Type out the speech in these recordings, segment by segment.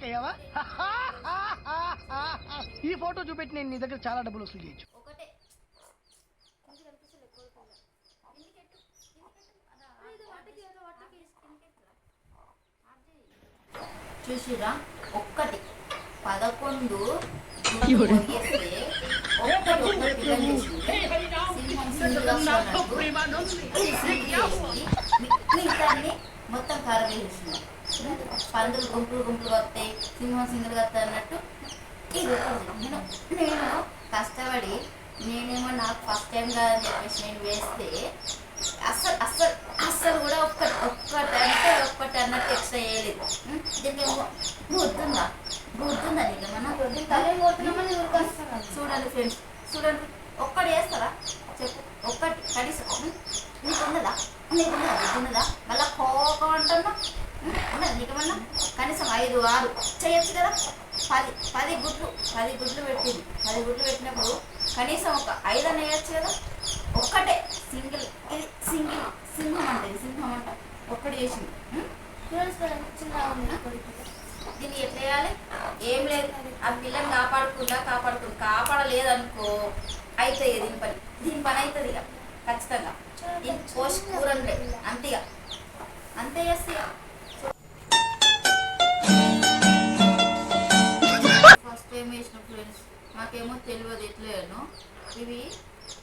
Shock అయ్యావా ఈ photo చూపెట్టి నేను నీ దగ్గర చాలా డబ్బులు వసూలు చేయొచ్చు. చూసిరా? ఒక్కటి. పదకొండు మొత్తం ఖరాబ్ చేసింది పందులు గుంపులు గుంపులు వస్తాయి సింహం సింగిల్ వస్తాయి అన్నట్టు ఇది. నేను నేను కష్టపడి నేనేమో నాకు ఫస్ట్ టైం కాదని చెప్పేసి నేను వేస్తే అస్సలు అస్సలు అస్సలు కూడా ఒక్క ఒక్కటి అంటే ఒక్కటి అన్నట్టు ఎక్స్ట్రా చేయలేదు? దీనికి బుద్ధుందా బుద్ధుందా నీకు ఏమన్నా? చూడండి ఫ్రెండ్స్ చూడండి ఒక్కటి వేస్తారా చెప్పు ఒక్కటి కనీసం ఉం? నీకు ఉన్నదా నీకు ఉన్నదా బుద్ధి ఉన్నదా మళ్ళా కోపం అంటున్నా ఉం? ఉన్నదా నీకేమన్నా కనీసం ఐదు ఆరు చేయొచ్చు కదా పది గుడ్లు పది గుడ్లు పెట్టింది. పది గుడ్లు పెట్టినప్పుడు కనీసం ఒక ఐదు అని వేయచ్చు కదా? ఒక్కటే. సింగిల్ ఇది సింగిల్ సింహం అంట సింహం అంట. ఒక్కటి చేసింది? దీన్ని ఎట్లా చేయాలి? ఏం లేదు. ఆ పిల్లని కాపాడుకుంటా కాపాడుకుంటా. కాపాడలేదనుకో అవుతుంది దీని పని. దీని పని అవుతుంది ఇక. ఖచ్చితంగా. దీని పోష్ కూరండే. అంతే ఇక. అంతే చేస్తే నాకేమో తెలియదు ఎట్లేను ఇవి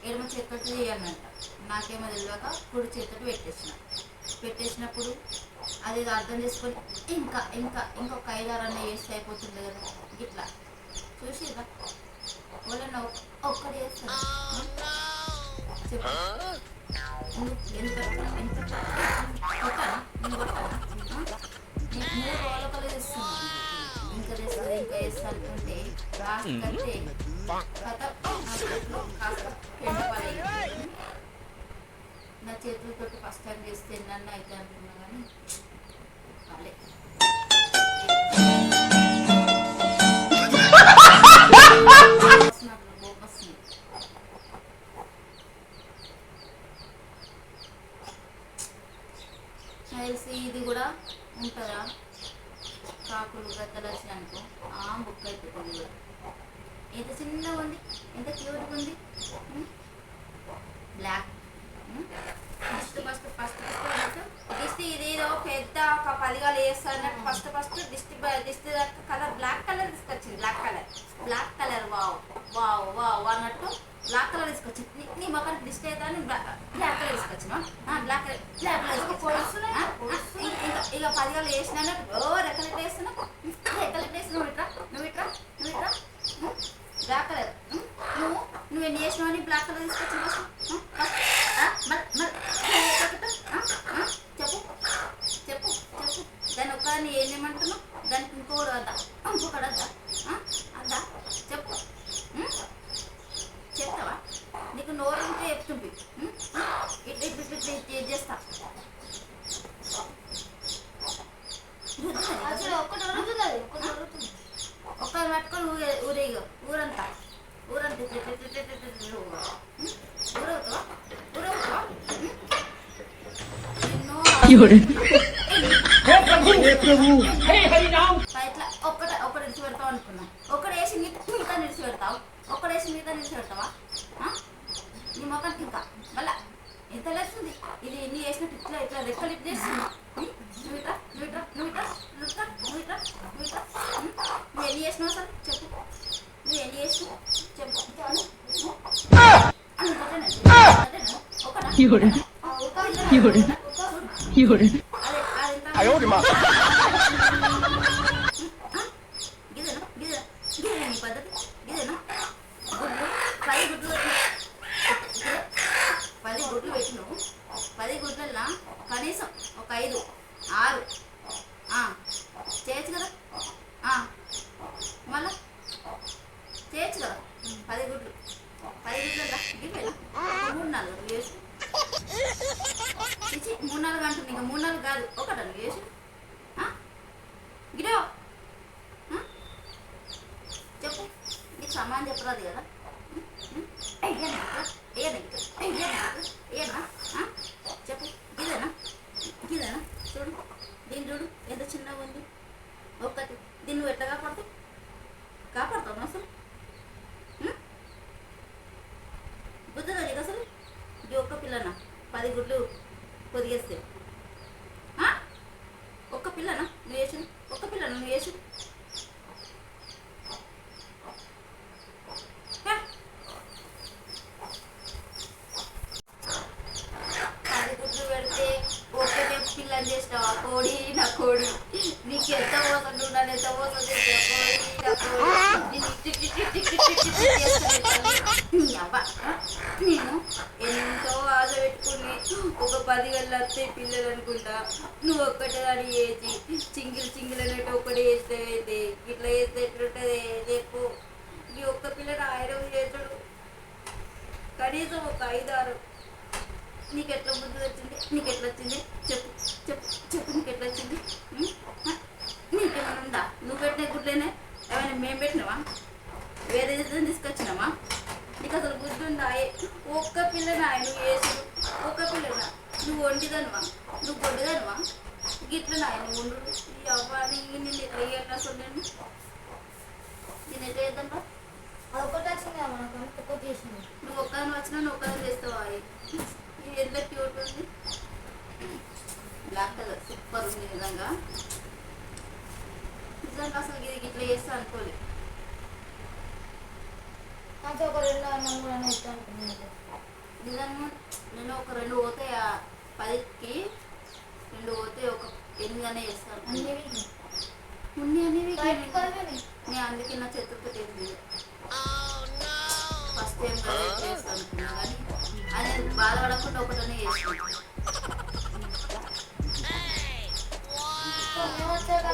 ఎడమ చేతితో చేయాలంట నాకేమో తెలియక కుడి చేతితో పెట్టేసిన పెట్టేసినప్పుడు అది అర్థం చేసుకొని ఇంకా ఇంకా ఇంకొక ఐదారు అన్న వేస్తే అయిపోతుంది కదా ఇట్లా చూసిరా వాళ్ళని ఒక్కటి చేస్తాను చెప్పు చేస్తున్నాను ఇంకా చేస్తుంది ఇంకా చేస్తా అనుకుంటే నా చేతిలో కాస్త ఎండపడేది నా చేతులతో ఫస్ట్ టైం చేస్తే నన్ను అయితే అనుకున్నా కానీ అలే తెలిసి ఇది కూడా ఉంటుందా కాకులు గద్దలు వచ్చినానుకో ఆ బుక్ అయిపోతుంది కూడా ఎంత చిన్నగా ఉంది? ఎంత క్యూట్గా ఉంది? Black first first first first దిష్టి ఇదేదో పెద్ద ఒక పదిగాలు వేస్తారన్నట్టు ఫస్ట్ ఫస్ట్ దిష్టి దిష్టి కలర్ బ్లాక్ కలర్ తీసుకొచ్చింది. Black colour black colour wow wow wow అన్నట్టు బ్లాక్ కలర్ తీసుకొచ్చింది. నీ- నీ దిష్టి అయితే అని బ్లాక్ కలర్ తీసుకొచ్చిన. బ్లాక్ కలర్ బ్లాక్ కలర్ ఇక పదిగాలు వేసిన ఓ రెక్కలెట్ వేస్తున్నా రెక్కలెట్ వేసినావు ఇట్రా నువ్వు ఇట్రా నువ్వు ఇట్రా బ్లాక్ కలర్ నువ్వు ఎన్ని చేసినావు అని బ్లాక్ కలర్ తీసుకొచ్చిన చెప్పు చెప్పు చెప్పు దాని ఒక్కదాన్ని ఏం చేయమంటున్నావు దానికి ఇంకోటి వద్దా ఇంకొకటి వద్దా ఆ? వద్దా చెప్పు? చెప్తావా నీకు నోరు ఉంటే చెప్తుంది ఇట్లా ఇట్లా ఇట్లా ఇట్లా ఇది చేస్తా ఒక్కరిని పట్టుకొని ఊరే ఊరేగ ఊరంతా ఊరంతా? ఎన్నో ఒక్కట ఇడిచి పెడతావు అనుకున్నా. ఒక్కడు వేసి మిగతా నిలిచి పెడతావు ఒక్కడు వేసి మిగతా నిలిచి పెడతావా ఆ? నీ మొక్కనికి ఇంకా. మళ్ళా ఎంత లేస్తుంది? ఇది నీ వేసినట్టు ఇట్లా ఇట్లా రెక్కలు ఇట్లా చేస్తుంది ఉం? నువ్వు ఇట్రా నువ్వు ఇట్రా నువ్వు ఇట్రా నువ్వు ఇట్రా నువ్వు ఇట్రా నువ్వు ఇట్రా ఉం? నువ్వు ఎన్ని చేసినావు సార్ చెప్పు నువ్వు ఎన్ని చేసినావు చెప్పు అని ఒకటేనా? ఒకటేనా? గిదేనా నీ పద్ధతి గిదేనా గుడ్లు పది గుడ్లు పెట్టిన పది గుడ్లు పెట్టినావు. పది గుడ్లల్లో కనీసం ఒక ఐదు ఆరు. మూడు నాలుగు అంటుంది. ఇంకా మూడు నాలుగు కాదు. ఒకటి అడుగు చేసి. గిడో చెప్పు. నీకు సమానం చెప్పరాదు కదా. చెప్పు. గిదేనా గిదేనా చూడు. దీని చూడు. ఎంత చిన్నగా ఉంది. ఒక్కటి దీన్ని నువ్వు ఎట్లా కాపాడుతావు? కాపాడుతావు అసలు? గుర్తుగా నీకు అసలు? ఇది ఒక్క పిల్లనా? పది గుడ్లు. వేసు ఒక్క పిల్లనా నువ్వు వేసు ఒక్క పది నువ్వు పెడితే పిల్లని చేసినావా కోడి నా కోడి నీకు ఎంత మోసం ఎంత మోసం కోడి నిన్ను tick tick tick tick tick tick tick చేస్తూనే ఉంటాను. నీ అవ్వ, ఆ? నేను ఎంతో ఆశ పెట్టుకుని ఒక పది వేలు వస్తే పిల్లలు అనుకుంటా. నువ్వు ఒక్కటే దాన్ని వేసి చింగిల్ చింగిల్ అన్నట్టు ఒక్కటి వేస్తే ఇట్లా వేస్తే ఎట్లుంటుంది? చెప్పు. ఈ ఒక్క పిల్ల ఆయిరం చేసాడు కనీసం ఒక ఐదారు. నీకు ఎట్లా ముందు వచ్చింది? నీకు ఎట్లా వచ్చింది? చెప్పు. చెప్పు. చెప్పు నీకు ఎట్లా వచ్చింది నీకేమైనా ఉందా? నువ్వు పెట్టిన గుడ్లేనే? ఏమైనా మేము పెట్టినావా వేరే దేశం తీసుకొచ్చినావా నీకు అసలు బుద్ధి ఉందా ఏ- ఒక్క పిల్లనా నువ్వు వేసి ఒక్క పిల్లనా నువ్వు వండిదనువా నువ్వు వండిదనువా గిట్ల నాయ నువ్వు వండు ఈ అవ్వాలి నేను ఎట్లా వేయాలి అసలు నేను ఎట్లా చేద్దాం అదొకటి వచ్చింది నువ్వు ఒక్కదాని వచ్చినా నువ్వు ఒక్కదాని చేస్తావా? ఇది ఎంత క్యూట్ ఉంది? బ్లాక్ కలర్ సూపర్ ఉంది నిజంగా. నిజంగా అసలు ఇది ఇట్లా చేస్తా అనుకోలే. నాకు ఒక రెండు అన్నం కూడా ఇస్తాను అనుకున్నాను. నిజంగా? నేను ఒక రెండు పోతే ఆ పదికి రెండు పోతే ఒక ఎనిమిది అనే చేస్తాను. ఉన్ని అనేవి నేను అందుకే నా చేసింది ఫస్ట్ టైం చేస్తాను కానీ అది బాధపడకుండా ఒకటనే చేస్తాను ఆకు? సరే.